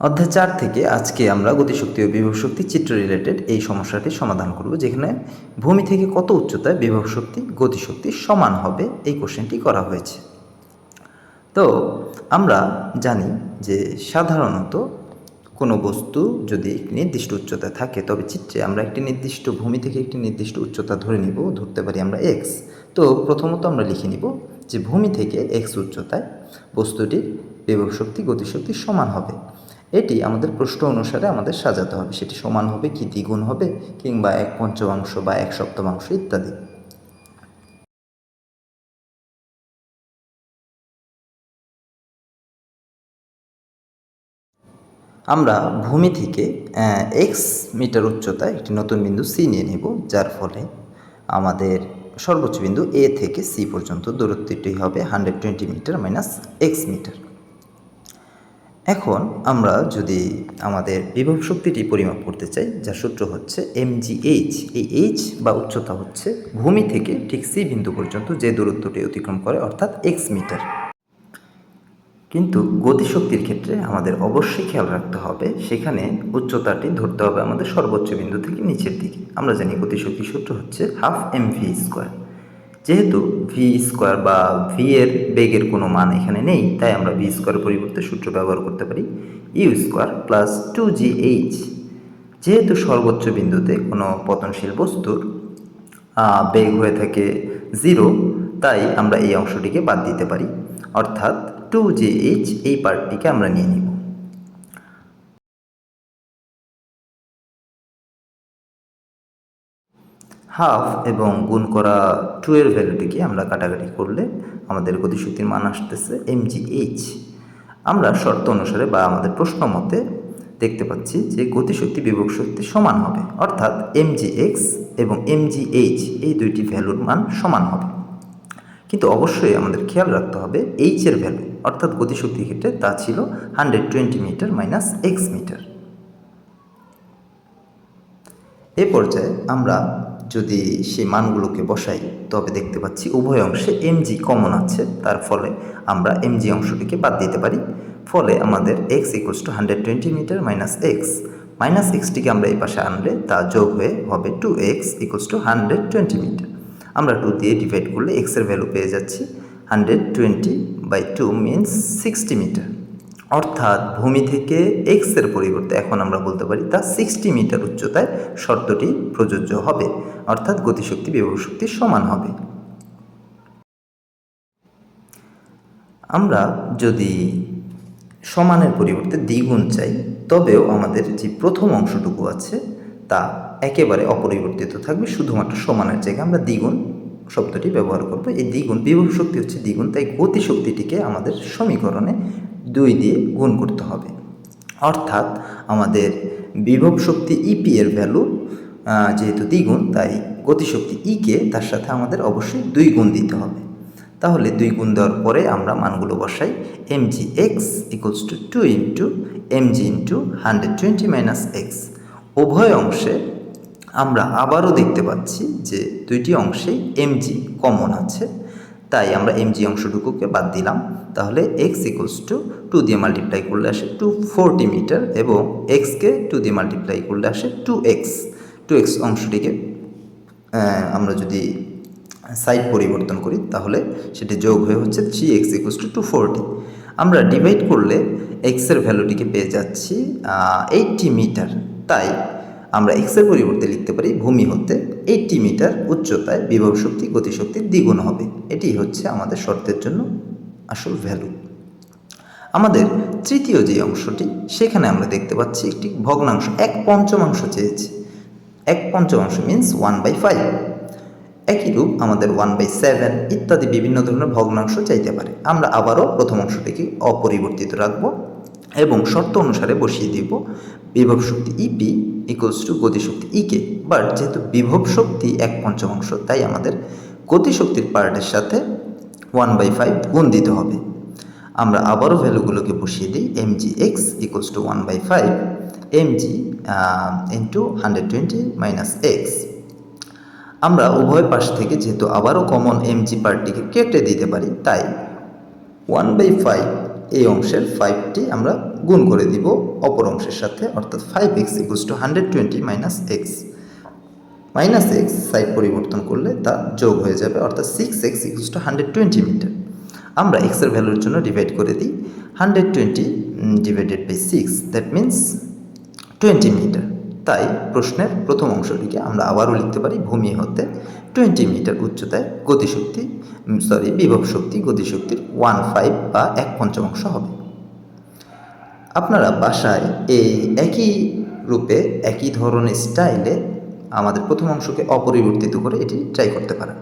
অধ্যায় চার থেকে আজকে আমরা গতিশক্তি ও বিভব শক্তি চিত্র রিলেটেড এই সমস্যাটি সমাধান করব, যেখানে ভূমি থেকে কত উচ্চতায় বিভব শক্তি, গতিশক্তি সমান হবে এই কোশ্চেনটি করা হয়েছে। তো আমরা জানি যে সাধারণত কোনো বস্তু যদি নির্দিষ্ট উচ্চতায় থাকে, তবে চিত্রে আমরা একটি নির্দিষ্ট ভূমি থেকে একটি নির্দিষ্ট উচ্চতা ধরে নিব, ধরতে পারি আমরা এক্স তো প্রথমত আমরা লিখে নিব যে ভূমি থেকে এক্স উচ্চতায় বস্তুটির বিভব শক্তি, গতিশক্তি সমান হবে। এটি আমাদের প্রশ্ন অনুসারে আমাদের সাজাতে হবে। সেটি সমান হবে কি দ্বিগুণ হবে কিংবা এক পঞ্চমাংশ বা এক সপ্তমাংশ ইত্যাদি। আমরা ভূমি থেকে এক্স মিটার উচ্চতায় একটি নতুন বিন্দু সি নিয়ে নেব, যার ফলে আমাদের সর্বোচ্চ বিন্দু এ থেকে সি পর্যন্ত দূরত্বটি হবে hundred twenty metre minus x metre এখন আমরা যদি আমাদের বিভব শক্তিটি পরিমাপ করতে চাই, যার সূত্র হচ্ছে এমজিএইচ এই এইচ বা উচ্চতা হচ্ছে ভূমি থেকে ঠিক সি বিন্দু পর্যন্ত যে দূরত্বটি অতিক্রম করে, অর্থাৎ এক্স মিটার কিন্তু গতিশক্তির ক্ষেত্রে আমাদের অবশ্যই খেয়াল রাখতে হবে, সেখানে উচ্চতাটি ধরতে হবে আমাদের সর্বোচ্চ বিন্দু থেকে নিচের দিকে। আমরা জানি গতিশক্তির সূত্র হচ্ছে হাফ এম ভি স্কোয়ার যেহেতু ভি স্কোয়ার বা ভি এর বেগের কোনো মান এখানে নেই, তাই আমরা ভি স্কোয়ার পরিবর্তে সূত্র ব্যবহার করতে পারি u square plus two g h যেহেতু সর্বোচ্চ বিন্দুতে কোনো পতনশীল বস্তুর বেগ হয়ে থাকে জিরো তাই আমরা এই অংশটিকে বাদ দিতে পারি। অর্থাৎ টু জি এইচ এই পার্টটিকে আমরা নিয়ে নিব। হাফ এবং গুণ করা টু এর ভ্যালুটিকে আমরা কাটাকাটি করলে আমাদের গতিশক্তির মান আসতেছে এমজিএইচ আমরা শর্ত অনুসারে বা আমাদের প্রশ্ন মতে দেখতে পাচ্ছি যে গতিশক্তি বিভব শক্তি সমান হবে, অর্থাৎ এমজিএক্স এবং এমজিএইচ এই দুইটি ভ্যালুর মান সমান হবে। কিন্তু অবশ্যই আমাদের খেয়াল রাখতে হবে এইচ এর ভ্যালু অর্থাৎ গতিশক্তির ক্ষেত্রে তা ছিল hundred twenty metre minus x metre এ পর্যায়ে আমরা যদি সেই মানগুলোকে বসাই, তবে দেখতে পাচ্ছি উভয় অংশে এমজি কমন আছে। তার ফলে আমরা এমজি অংশটিকে বাদ দিতে পারি। ফলে আমাদের x equals to hundred twenty metre minus x minus এক্সটিকে আমরা এই পাশে আনলে তা যোগ হয়ে হবে two x equals to hundred twenty metre আমরা টু দিয়ে ডিভাইড করলে এক্সের ভ্যালু পেয়ে যাচ্ছি। Hundred twenty by two means sixty metre অর্থাৎ ভূমি থেকে এক্সের পরিবর্তে, এখন আমরা বলতে পারি তা সিক্সটি মিটার উচ্চতায় শর্তটি প্রযোজ্য হবে। অর্থাৎ গতিশক্তি শক্তি সমান হবে। আমরা যদি সমানের পরিবর্তে দ্বিগুণ চাই, তবেও আমাদের যে প্রথম অংশটুকু আছে, তা একেবারে অপরিবর্তিত থাকবে। শুধুমাত্র সমানের জায়গায় আমরা দ্বিগুণ শব্দটি ব্যবহার করব। এই দ্বিগুণ, বিভব শক্তি হচ্ছে দ্বিগুণ, তাই গতিশক্তিটিকে আমাদের সমীকরণে দুই দিয়ে গুণ করতে হবে। অর্থাৎ আমাদের বিভব শক্তি ইপি এর ভ্যালু যেহেতু দ্বিগুণ, তাই গতিশক্তি ইকে তার সাথে আমাদের অবশ্যই দুই গুণ দিতে হবে। তাহলে দুই গুণ দেওয়ার পরে আমরা মানগুলো বসাই m g x equals to two into m g into hundred twenty minus x উভয় অংশে আমরা আবারও দেখতে পাচ্ছি যে দুইটি অংশেই এম জি কমন আছে। তাই আমরা এমজি অংশটুকুকে বাদ দিলাম। তাহলে এক্স ইকুয়ালস টু টু দিয়ে মাল্টিপ্লাই করলে আসে টু ফোরটি মিটার এবং এক্সকে টু দিয়ে মাল্টিপ্লাই করলে আসে টু এক্স টু এক্স অংশটিকে আমরা যদি সাইড পরিবর্তন করি, তাহলে সেটি যোগ হয়ে হচ্ছে three x equals to two forty আমরা ডিভাইড করলে এক্সের ভ্যালুটিকে পেয়ে যাচ্ছি এইটটি মিটার তাই আমরা এক্সের পরিবর্তে লিখতে পারি ভূমি হতে এইটটি মিটার উচ্চতায় বিভব শক্তি গতিশক্তির দ্বিগুণ হবে। এটি হচ্ছে আমাদের শর্তের জন্য আসল ভ্যালু আমাদের তৃতীয় যে অংশটি, সেখানে আমরা দেখতে পাচ্ছি একটি ভগ্নাংশ, এক পঞ্চমাংশ চেয়েছে। এক পঞ্চমাংশ মিন্স ওয়ান বাই ফাইভ একই রূপ আমাদের ওয়ান বাই সেভেন ইত্যাদি বিভিন্ন ধরনের ভগ্নাংশ চাইতে পারে। আমরা আবারও প্রথম অংশটিকে অপরিবর্তিত রাখব। এবং শর্ত অনুসারে বসিয়ে দিব বিভব শক্তি ইপি ইকুয়ালস টু গতিশক্তি ইকে বাট যেহেতু বিভব শক্তি এক পঞ্চমাংশ, তাই আমাদের গতিশক্তির পার্টের সাথে ওয়ান বাই ফাইভ গুণ দিতে হবে। আমরা আবারও ভ্যালুগুলোকে বসিয়ে দিই m g x equals to one by five m g into hundred twenty minus x আমরা উভয় পাশ থেকে যেহেতু আবারও কমন এম জি পার্টিকে কেটে দিতে পারি, তাই ওয়ান বাই ফাইভ এই অংশের ফাইভটি আমরা গুণ করে দিব। অপর অংশের সাথে অর্থাৎ five x equals to hundred twenty minus x minus x side পরিবর্তন করলে তা যোগ হয়ে যাবে অর্থাৎ six x equals to hundred twenty metre আমরা এক্সের ভ্যালুর জন্য ডিভাইড করে দিই। Hundred twenty divided by six that means twenty metre তাই প্রশ্নের প্রথম অংশটিকে আমরা আবারও লিখতে পারি ভূমি হতে টোয়েন্টি মিটার উচ্চতায় গতিশক্তি সরি বিভব শক্তি গতিশক্তির ওয়ান ফাইভ বা এক পঞ্চমাংশ হবে। আপনারা বাসায় এই একই রূপে একই ধরনের স্টাইলে আমাদের প্রথম অংশকে অপরিবর্তিত করে এটি ট্রাই করতে পারেন।